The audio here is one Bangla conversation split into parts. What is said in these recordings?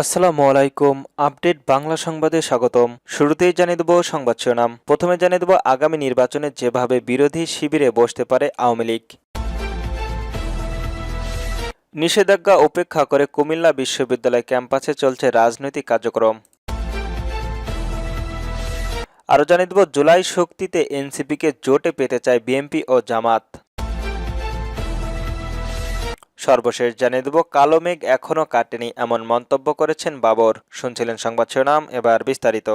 আসসালামু আলাইকুম, আপডেট বাংলা সংবাদে স্বাগতম। শুরুতেই জানিয়ে দেব সংবাদ শিরোনাম। প্রথমে জানিয়ে দেব আগামী নির্বাচনে যেভাবে বিরোধী শিবিরে বসতে পারে আওয়ামী লীগ। নিষেধাজ্ঞা উপেক্ষা করে কুমিল্লা বিশ্ববিদ্যালয় ক্যাম্পাসে চলছে রাজনৈতিক কার্যক্রম। আরও জানিয়ে দেব, জুলাই শক্তিতে এনসিপিকে জোটে পেতে চায় বিএনপি ও জামাত। সর্বশেষ জানিয়ে দেব, কালো মেঘ এখনও কাটেনি, এমন মন্তব্য করেছেন বাবর। শুনছিলেন সংবাদ শিরোনাম, এবার বিস্তারিত।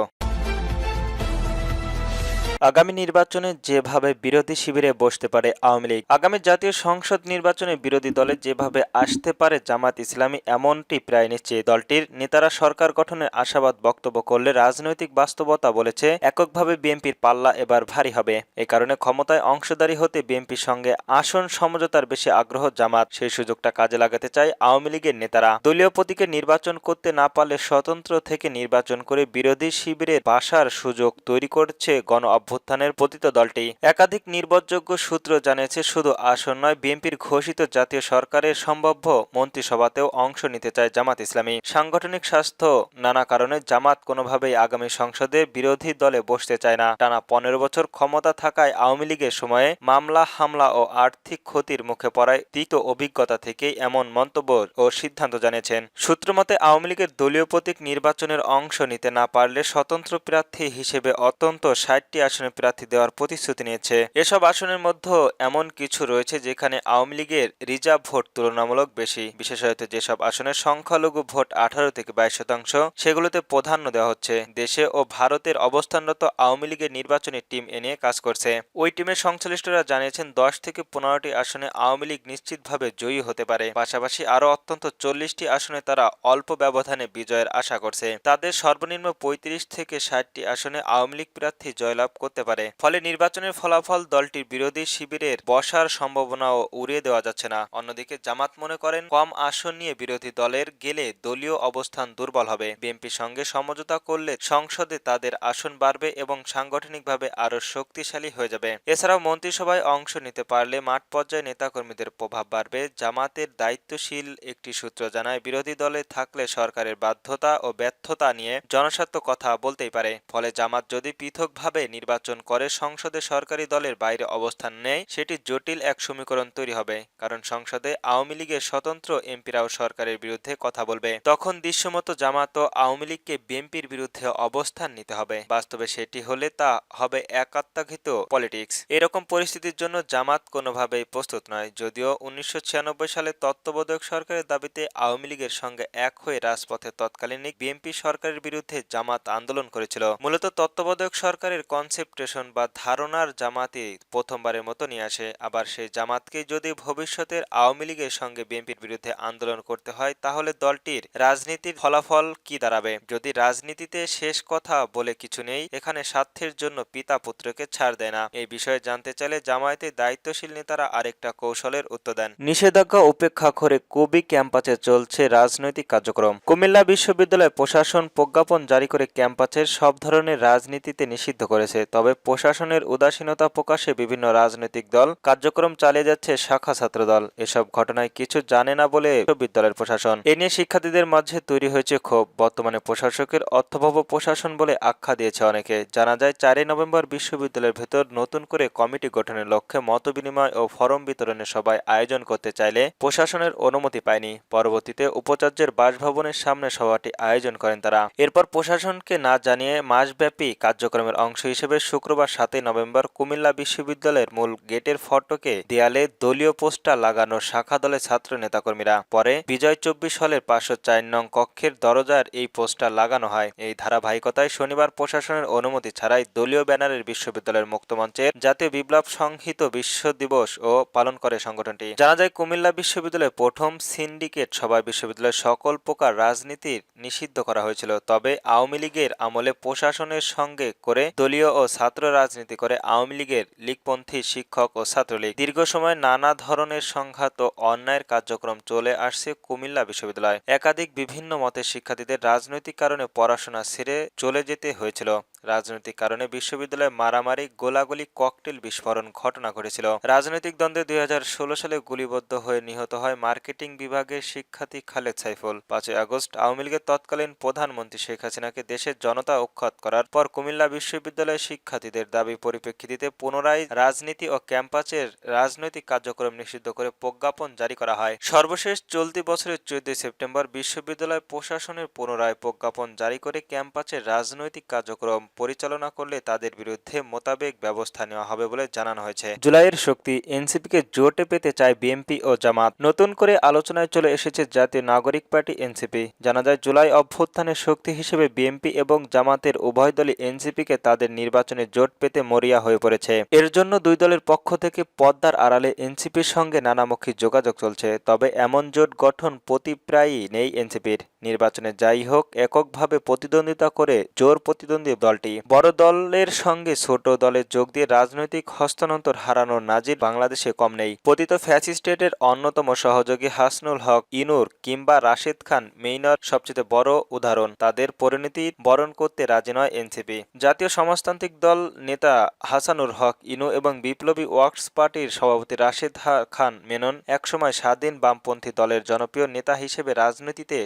আগামী নির্বাচনে যেভাবে বিরোধী শিবিরে বসতে পারে আওয়ামী লীগ, আগামী জাতীয় সংসদ নির্বাচনে বিরোধী দলে যেভাবে আসতে পারে জামাত ইসলামী, এমনটি প্রায় নিশ্চিত। দলটির নেতারা সরকার গঠনের আশাবাদ বক্তব্য করলে রাজনৈতিক বাস্তবতা বলেছে, এককভাবে বিএনপির পাল্লা এবার ভারী হবে। এ কারণে ক্ষমতায় অংশদারী হতে বিএনপির সঙ্গে আসন সমঝোতার বেশি আগ্রহ জামাত। সেই সুযোগটা কাজে লাগাতে চায় আওয়ামী লীগের নেতারা। দলীয় প্রতীকে নির্বাচন করতে না পারলে স্বতন্ত্র থেকে নির্বাচন করে বিরোধী শিবিরে বাসার সুযোগ তৈরি করছে গণ অভ্যুত্থানের পতিত দলটি। একাধিক নির্ভরযোগ্য সূত্র জানিয়েছে, শুধু আসন নয়, বিএনপির ঘোষিত জাতীয় সরকারের সম্ভাব্য মন্ত্রিসভাতেও অংশ নিতে চায় জামাত ইসলামী। সাংগঠনিক স্বাস্থ্য নানা কারণে জামাত কোনোভাবেই আগামী সংসদে বিরোধী দলে বসতে চায় না। টানা পনেরো বছর ক্ষমতা থাকায় আওয়ামী লীগের সময়ে মামলা, হামলা ও আর্থিক ক্ষতির মুখে পড়ায় তিত অভিজ্ঞতা থেকেই এমন মন্তব্য ও সিদ্ধান্ত জানিয়েছেন। সূত্রমতে আওয়ামী লীগের দলীয় প্রতীক নির্বাচনের অংশ নিতে না পারলে স্বতন্ত্র প্রার্থী হিসেবে অত্যন্ত ষাটটি আসনে প্রার্থী দেওয়ার প্রতিশ্রুতি নিয়েছে। এসব আসনের মধ্যে এমন কিছু রয়েছে যেখানে আওয়ামী লীগের রিজার্ভ ভোট তুলনামূলক বেশি। বিশেষত যেসব আসনের সংখ্যালঘু ভোট আঠারো থেকে বাইশ শতাংশ, সেগুলোতে প্রাধান্য দেওয়া হচ্ছে। দেশে ও ভারতের অবস্থানরত আওয়ামী লীগের নির্বাচনী টিম এ নিয়ে কাজ করছে। ওই টিমের সংশ্লিষ্টরা জানিয়েছেন, দশ থেকে পনেরোটি আসনে আওয়ামী লীগ নিশ্চিতভাবে জয়ী হতে পারে। পাশাপাশি আরও অত্যন্ত চল্লিশটি আসনে তারা অল্প ব্যবধানে বিজয়ের আশা করছে। তাদের সর্বনিম্ন পঁয়ত্রিশ থেকে ষাটটি আসনে আওয়ামী লীগ প্রার্থী জয়লাভ করতে পারে। ফলে নির্বাচনের ফলাফল দলটির বিরোধী শিবিরের বসার সম্ভাবনাও উড়িয়ে দেওয়া যাচ্ছে না। অন্যদিকে জামাত মনে করেন, কম আসন নিয়ে বিরোধী দলের গেলে দলীয় অবস্থান দুর্বল হবে। বিএনপির সঙ্গে সমঝোতা করলে সংসদে তাদের আসন বাড়বে এবং সাংগঠনিকভাবে আরও শক্তিশালী হয়ে যাবে। এছাড়াও মন্ত্রিসভায় অংশ নিতে পারলে মাঠ পর্যায়ে নেতাকর্মীদের প্রভাব বাড়বে। জামাতের দায়িত্বশীল একটি সূত্র জানায়, বিরোধী দলে থাকলে সরকারের বাধ্যতা ও ব্যর্থতা নিয়ে জনস্বার্থ কথা বলতেই পারে। ফলে জামাত যদি পৃথকভাবে নির্বাচন করে সংসদে সরকারি দলের বাইরে অবস্থান নেয়, সেটি জটিল এক সমীকরণ তৈরি হবে, কারণ সংসদে আওয়ামী লীগের স্বতন্ত্র এমপিরাও সরকারের বিরুদ্ধে কথা বলবে। তখন দৃশ্যমতো জামাত আওয়ামী লীগকে বিএনপির বিরুদ্ধে অবস্থান নিতে হবে। বাস্তবে সেটি হলে তা হবে একাত্মাঘিত পলিটিক্স। এরকম পরিস্থিতির জন্য জামাত কোনোভাবেই প্রস্তুত নয়, যদিও উনিশশো ছিয়ানব্বই সালে তত্ত্বাবধায়ক সরকারের দাবিতে আওয়ামী লীগের সঙ্গে এক হয়ে রাজপথে তৎকালীন বিএনপি সরকারের বিরুদ্ধে জামাত আন্দোলন করেছিল। মূলত তত্ত্বাবধায়ক সরকারের কনসেপ্টেশন বা ধারণার জামাতে প্রথমবারের মতো নিয়ে আসে। আবার সেই জামাতকে যদি ভবিষ্যতের আওয়ামী লীগের সঙ্গে বিএনপির বিরুদ্ধে আন্দোলন করতে হয়, তাহলে দলটির রাজনীতির ফলাফল কি দাঁড়াবে? যদি রাজনীতিতে শেষ কথা বলে কিছু নেই, এখানে স্বার্থের জন্য পিতা পুত্রকে ছাড় দেয় না। এই বিষয়ে জানতে চাইলে জামায়াতের দায়িত্বশীল নেতারা আরেকটা কৌশলের উত্তর দেন। নিষেধাজ্ঞা উপেক্ষা করে কবি ক্যাম্পাসে চলছে রাজনৈতিক কার্যক্রম। কুমিল্লা বিশ্ববিদ্যালয় প্রশাসন প্রজ্ঞাপন জারি করে ক্যাম্পাসের সব ধরনের রাজনীতিতে নিষিদ্ধ করেছে। তবে প্রশাসনের উদাসীনতা প্রকাশে বিভিন্ন রাজনৈতিক দল কার্যক্রম চালিয়ে যাচ্ছে শাখা ছাত্র দল এসব ঘটনায় কিছু জানে না বলে বিশ্ববিদ্যালয়ের প্রশাসন। এ নিয়ে শিক্ষার্থীদের মাঝে তৈরি হয়েছে ক্ষোভ। বর্তমানে প্রশাসকের অর্থবহ প্রশাসন বলে আখ্যা দিয়েছে অনেকে। জানা যায়, চারই নভেম্বর বিশ্ববিদ্যালয়ের ভেতর নতুন করে কমিটি গঠনের লক্ষ্যে মত বিনিময় ও ফরম বিতরণের সভায় আয়োজন করতে চাইলে প্রশাসনের অনুমতি পায়নি। পরবর্তীতে উপাচার্যের বাসভবনের সামনে সভাটি আয়োজন করেন তারা। এরপর প্রশাসনকে না জানিয়ে মাসব্যাপী কার্যক্রমের অংশ হিসেবে শুক্রবার সাতই নভেম্বর কুমিল্লা বিশ্ববিদ্যালয়ের মূল গেটের ফটকে দেয়ালে দলীয় পোস্টার লাগানো শাখা দলের ছাত্র নেতাকর্মীরা। পরে বিজয় চব্বিশ হলের পাঁচশো চার নং কক্ষের দরজার এই পোস্টার লাগানো হয়। এই ধারাবাহিকতায় শনিবার প্রশাসনের অনুমতি ছাড়াই দলীয় ব্যানারের বিশ্ববিদ্যালয়ের মুক্তমঞ্চের জাতীয় বিপ্লব সংহিত বিশ্ব দিবস ও পালন করে সংগঠনটি। জানা যায়, কুমিল্লা বিশ্ববিদ্যালয়ের প্রথম সিন্ডিকেট সভায় বিশ্ববিদ্যালয়ের সকল প্রকার রাজনীতির নিষিদ্ধ করা হয়েছিল। তবে আওয়ামী লীগের আমলে প্রশাসনের সঙ্গে করে দলীয় ও ছাত্র রাজনীতি করে আওয়ামী লীগের লীগপন্থী শিক্ষক ও ছাত্রলীগ। দীর্ঘ সময় নানা ধরনের সংঘাত ও অন্যায়ের কার্যক্রম চলে আসছে কুমিল্লা বিশ্ববিদ্যালয়। একাধিক বিভিন্ন মতে শিক্ষার্থীদের রাজনৈতিক কারণে পড়াশোনা ছেড়ে চলে যেতে হয়েছিল। রাজনৈতিক কারণে বিশ্ববিদ্যালয়ে মারামারি, গোলাগুলি, ককটেল বিস্ফোরণ ঘটনা ঘটেছিল। রাজনৈতিক দ্বন্দ্বে দুই হাজার ষোলো সালে গুলিবদ্ধ হয়ে নিহত হয় মার্কেটিং বিভাগের শিক্ষার্থী খালেদ সাইফুল। পাঁচই আগস্ট আওয়ামী লীগের তৎকালীন প্রধানমন্ত্রী শেখ হাসিনাকে দেশের জনতা উৎখাত করার পর কুমিল্লা বিশ্ববিদ্যালয়ের শিক্ষার্থীদের দাবি পরিপ্রেক্ষিতে পুনরায় রাজনীতি ও ক্যাম্পাসের রাজনৈতিক কার্যক্রম নিষিদ্ধ করে প্রজ্ঞাপন জারি করা হয়। সর্বশেষ চলতি বছরের চোদ্দই সেপ্টেম্বর বিশ্ববিদ্যালয় প্রশাসনের পুনরায় প্রজ্ঞাপন জারি করে ক্যাম্পাসের রাজনৈতিক কার্যক্রম পরিচালনা করলে তাদের বিরুদ্ধে মোতাবেক ব্যবস্থা নেওয়া হবে বলে জানানো হয়েছে। জুলাইয়ের শক্তি এনসিপিকে জোটে পেতে চায় বিএনপি ও জামাত। নতুন করে আলোচনায় চলে এসেছে জাতীয় নাগরিক পার্টি এনসিপি। জানা যায়, জুলাই অভ্যুত্থানের শক্তি হিসেবে বিএনপি এবং জামাতের উভয় দলই এনসিপিকে তাদের নির্বাচনে জোট পেতে মরিয়া হয়ে পড়েছে। এর জন্য দুই দলের পক্ষ থেকে পদ্মার আড়ালে এনসিপির সঙ্গে নানামুখী যোগাযোগ চলছে। তবে এমন জোট গঠন প্রতিপ্রায়ই নেই এনসিপির। নির্বাচনে যাই হোক, এককভাবে প্রতিদ্বন্দ্বিতা করে জোর প্রতিদ্বন্দ্বী দলটি। বড় দলের সঙ্গে ছোট দলের যোগ দিয়ে রাজনৈতিক হস্তান্তর হারানোর নাজির বাংলাদেশে কম নেই। পতিত ফ্যাসিস্টেটের অন্যতম সহযোগী হাসনুল হক, ইনুর কিংবা রাশেদ খান মেইনার সবচেয়ে বড় উদাহরণ। তাদের পরিণতি বরণ করতে রাজি নয় এনসিপি। জাতীয় সমাজতান্ত্রিক দল নেতা হাসানুর হক, ইনু এবং বিপ্লবী ওয়ার্কস পার্টির সভাপতি রাশেদ খান মেনন একসময় স্বাধীন বামপন্থী দলের জনপ্রিয় নেতা হিসেবে রাজনীতিতে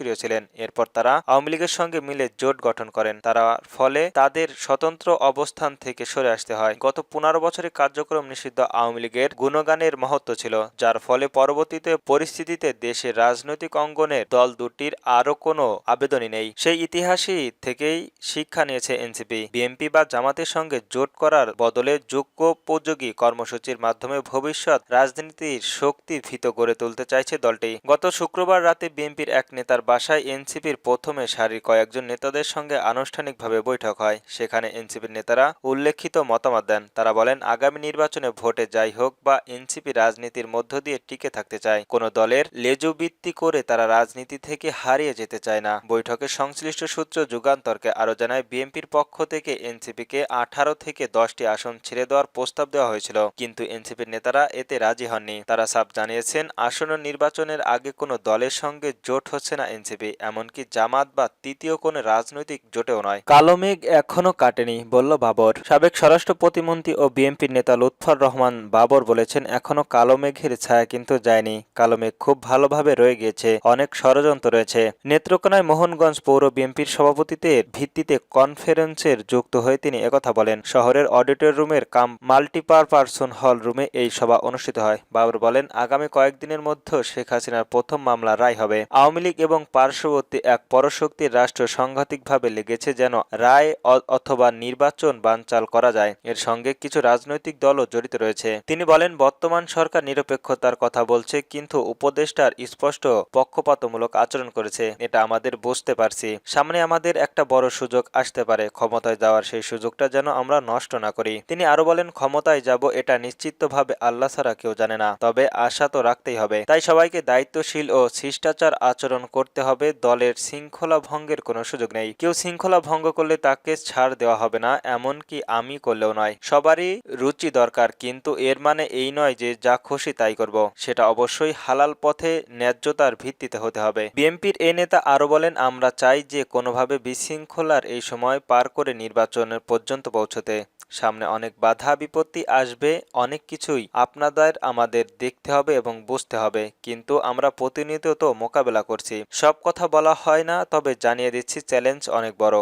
সংস্ক্রিয় ছিলেন। এরপর তারা আওয়ামী লীগের সঙ্গে মিলে জোট গঠন করেন। তারা ফলে তাদের স্বতন্ত্র অবস্থান থেকে সরে আসতে হয়। গত পনেরো বছরের কার্যক্রম নিষিদ্ধ আওয়ামী লীগের গুণগানের মহত্ব ছিল, যার ফলে পরবর্তীতে পরিস্থিতিতে দেশের রাজনৈতিক অঙ্গনের দল দুটির আরও কোনো আবেদনই নেই। সেই ইতিহাসই থেকেই শিক্ষা নিয়েছে এনসিপি। বিএনপি বা জামাতের সঙ্গে জোট করার বদলে যোগ্যোপযোগী কর্মসূচির মাধ্যমে ভবিষ্যৎ রাজনীতির শক্তি ভীত গড়ে তুলতে চাইছে দলটি। গত শুক্রবার রাতে বিএনপির এক নেতার বাসায় এনসিপির প্রথমে সারির কয়েকজন নেতাদের সঙ্গে আনুষ্ঠানিকভাবে বৈঠক হয়। সেখানে এনসিপির নেতারা উল্লেখিত মতামত দেন। তারা বলেন, আগামী নির্বাচনে ভোটে যাই হোক বা এনসিপি রাজনীতির মধ্য দিয়ে টিকে থাকতে চায়, কোনো দলের লেজুবৃত্তি করে তারা রাজনীতি থেকে হারিয়ে যেতে চায় না। বৈঠকে সংশ্লিষ্ট সূত্র যুগান্তরকে আরও জানায়, বিএনপির পক্ষ থেকে এনসিপিকে আঠারো থেকে দশটি আসন ছেড়ে দেওয়ার প্রস্তাব দেওয়া হয়েছিল, কিন্তু এনসিপির নেতারা এতে রাজি হননি। তারা সাফ জানিয়েছেন, আসন্ন নির্বাচনের আগে কোনো দলের সঙ্গে জোট হচ্ছে না এনসিপি এমনকি জামাত বা তৃতীয় কোনো রাজনৈতিক জোটেও নয়। কালো মেঘ এখনও কাটেনি, বলল বাবর। সাবেক স্বরাষ্ট্র প্রতিমন্ত্রী ও বিএনপির নেতা লুৎফর রহমান বাবর বলেছেন এখনও কালো মেঘের ছায়া কিন্তু যায়নি। কালো মেঘ খুব ভালোভাবে রয়ে গিয়েছে, অনেক ষড়যন্ত্র রয়েছে। নেত্রকোনায় মোহনগঞ্জ পৌর বিএনপির সভাপতিত্বের ভিত্তিতে কনফারেন্সের যুক্ত হয়ে তিনি একথা বলেন, শহরের অডিটর রুমের কাম মাল্টিপারপারসন হল রুমে এই সভা অনুষ্ঠিত হয়। বাবর বলেন, আগামী কয়েকদিনের মধ্যে শেখ হাসিনার প্রথম মামলা রায় হবে। আওয়ামী লীগ এবং পার্শ্ববর্তী এক পরশক্তির রাষ্ট্র সাংঘাতিকভাবে লেগেছে যেন রায় অথবা নির্বাচন বানচাল করা যায়। এর সঙ্গে কিছু রাজনৈতিক দলও জড়িত রয়েছে। তিনি বলেন, বর্তমান সরকার নিরপেক্ষতার কথা বলছে, কিন্তু উপদেষ্টার স্পষ্ট পক্ষপাতমূলক আচরণ করেছে। এটা আমাদের বুঝতে পারছি। সামনে আমাদের একটা বড় সুযোগ আসতে পারে। ক্ষমতায় যাওয়ার সেই সুযোগটা যেন আমরা নষ্ট না করি। তিনি আরও বলেন, ক্ষমতায় যাব এটা নিশ্চিতভাবে আল্লাহ ছাড়া কেউ জানে না। তবে আশা তো রাখতেই হবে। তাই সবাইকে দায়িত্বশীল ও শিষ্টাচার আচরণ করতে হবে, দলের শৃঙ্খলা ভঙ্গের কোনো সুযোগ নেই। কেউ শৃঙ্খলা ভঙ্গ করলে তাকে ছাড় দেওয়া হবে না, এমনকি আমি করলেও নয়। সবারই রুচি দরকার, কিন্তু এর মানে এই নয় যে যা খুশি তাই করব। সেটা অবশ্যই হালাল পথে ন্যায্যতার ভিত্তিতে হতে হবে। বিএনপির এ নেতা আরও বলেন, আমরা চাই যে কোনোভাবে বিশৃঙ্খলার এই সময় পার করে নির্বাচনের পর্যন্ত পৌঁছতে। সামনে অনেক বাধা, বিপত্তি আসবে, অনেক কিছুই আপনাদের আমাদের দেখতে হবে এবং বুঝতে হবে। কিন্তু আমরা প্রতিনিয়ত মোকাবেলা করছি। সব কথা বলা হয় না তবে জানিয়ে দিচ্ছি চ্যালেঞ্জ অনেক বড়।